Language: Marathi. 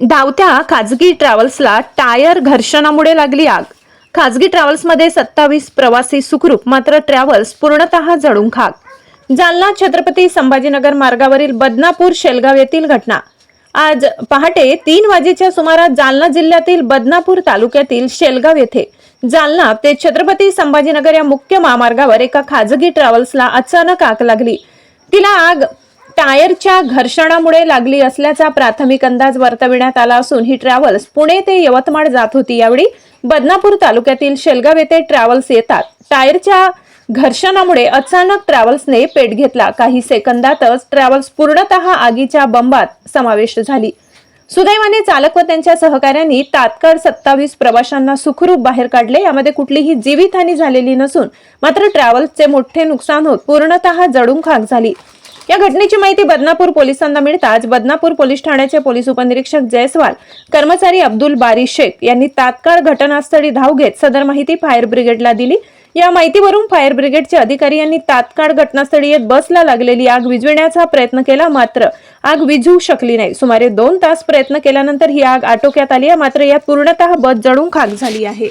धावत्या खाजगी ट्रॅव्हल्सला टायर घर्षणामुळे लागली आग. खाजगी ट्रॅव्हल्समध्ये सत्तावीस प्रवासी सुखरूप मात्र ट्रॅव्हल्स पूर्णतः जळून खाक. जालना छत्रपती संभाजीनगर मार्गावरील बदनापूर शेलगाव येथील घटना. आज पहाटे तीन वाजेच्या सुमारास जालना जिल्ह्यातील बदनापूर तालुक्यातील शेलगाव येथे जालना ते छत्रपती संभाजीनगर या मुख्य महामार्गावर एका खाजगी ट्रॅव्हल्सला अचानक आग लागली. तिला आग टायरच्या घर्षणामुळे लागली असल्याचा प्राथमिक अंदाज वर्तविण्यात आला असून ही ट्रॅव्हल्स पुणे ते यवतमाळ जात होती. यावेळी बदनापूर तालुक्यातील शेलगाव येथे ट्रॅव्हल्स येतात. टायरच्या घर्षणामुळे अचानक ट्रॅव्हल्सने पेट घेतला. काही सेकंदातच ट्रॅव्हल्स पूर्णतः आगीच्या बंबात समाविष्ट झाली. सुदैवाने चालक व त्यांच्या सहकाऱ्यांनी तात्काळ सत्तावीस प्रवाशांना सुखरूप बाहेर काढले. यामध्ये कुठलीही जीवितहानी झालेली नसून मात्र ट्रॅव्हल्सचे मोठे नुकसान होत पूर्णतः जडून खाक झाली. या घटनेची माहिती बदनापूर पोलिसांना मिळताच बदनापूर पोलीस ठाण्याचे पोलीस उपनिरीक्षक जयस्वाल कर्मचारी अब्दुल बारी शेख यांनी तात्काळ घटनास्थळी धाव घेत सदर माहिती फायर ब्रिगेडला दिली. या माहितीवरून फायर ब्रिगेडचे अधिकारी यांनी तात्काळ घटनास्थळी येत बसला लागलेली आग विझविण्याचा प्रयत्न केला मात्र आग विझू शकली नाही. सुमारे दोन तास प्रयत्न केल्यानंतर ही आग आटोक्यात आली आहे मात्र यात पूर्णतः बस जळून खाक झाली आहे.